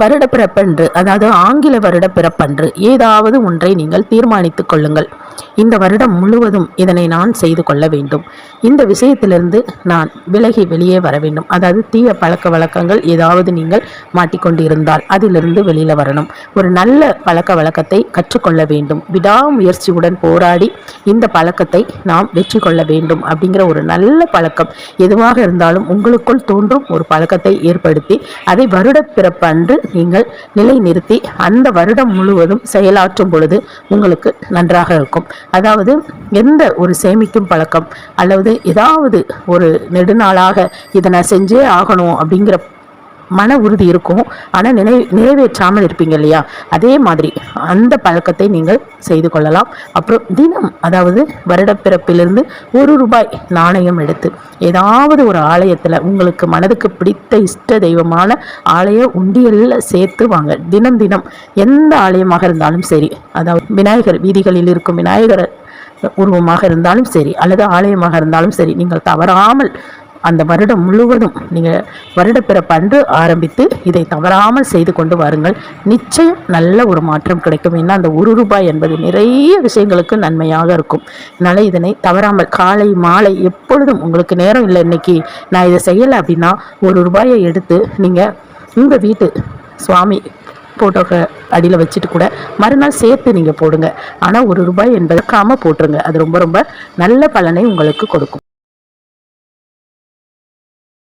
வருடப்பிறப்பன்று அதாவது ஆங்கில வருடப்பிறப்பன்று ஏதாவது ஒன்றை நீங்கள் தீர்மானித்துக் கொள்ளுங்கள். இந்த வருடம் முழுவதும் இதனை நான் செய்து கொள்ள வேண்டும். இந்த விஷயத்திலிருந்து நான் விலகி வெளியே வர வேண்டும். அதாவது தீய பழக்க வழக்கங்கள் ஏதாவது நீங்கள் மாட்டிக்கொண்டு இருந்தால் அதிலிருந்து வெளியில் வரணும். ஒரு நல்ல பழக்க வழக்கத்தை கற்றுக்கொள்ள வேண்டும். விடாமுயற்சியுடன் போராடி இந்த பழக்கத்தை நாம் வெற்றி கொள்ள வேண்டும் அப்படிங்கிற ஒரு நல்ல பழக்கம் எதுவாக இருந்தாலும் உங்களுக்குள் தோன்றும் ஒரு பழக்கத்தை ஏற்படுத்தி அதை வருடப்பிறப்பு அன்று நீங்கள் நிலைநிறுத்தி அந்த வருடம் முழுவதும் செயலாற்றும் பொழுது உங்களுக்கு நன்றாக இருக்கும். அதாவது எந்த ஒரு சேமிக்கும் பழக்கம் அல்லது ஏதாவது ஒரு நெடுநாளாக இதை நான் செஞ்சே ஆகணும் அப்படிங்கிற மன உறுதி இருக்கும். ஆனால் நினை நிறைவேற்றாமல் இருப்பீங்க இல்லையா? அதே மாதிரி அந்த பழக்கத்தை நீங்கள் செய்து கொள்ளலாம். அப்புறம் தினம் அதாவது வருடப்பிறப்பிலிருந்து ஒரு ரூபாய் நாணயம் எடுத்து ஏதாவது ஒரு ஆலயத்தில் உங்களுக்கு மனதுக்கு பிடித்த இஷ்ட தெய்வமான ஆலய உண்டியலில் சேர்த்து வாங்க. தினம் தினம் எந்த ஆலயமாக இருந்தாலும் சரி அதாவது விநாயகர் வீதிகளில் இருக்கும் விநாயகர் உருவமாக இருந்தாலும் சரி அல்லது ஆலயமாக இருந்தாலும் சரி நீங்கள் தவறாமல் அந்த வருடம் முழுவதும் நீங்கள் வருடப்பிறப்பு அன்று ஆரம்பித்து இதை தவறாமல் செய்து கொண்டு வாருங்கள். நிச்சயம் நல்ல ஒரு மாற்றம் கிடைக்கும். ஏன்னா அந்த ஒரு ரூபாய் என்பது நிறைய விஷயங்களுக்கு நன்மையாக இருக்கும். அதனால் இதனை தவறாமல் காலை மாலை எப்பொழுதும் உங்களுக்கு நேரம் இல்லை இன்னைக்கு நான் இதை செய்யலை அப்படின்னா ஒரு ரூபாயை எடுத்து நீங்கள் உங்கள் வீட்டு சுவாமி ஃபோட்டோக்கு அடியில் வச்சுட்டு கூட மறுநாள் சேர்த்து நீங்கள் போடுங்க. ஆனால் ஒரு ரூபாய் என்பதற்காமல் போட்டுருங்க. அது ரொம்ப ரொம்ப நல்ல பலனை உங்களுக்கு கொடுக்கும்.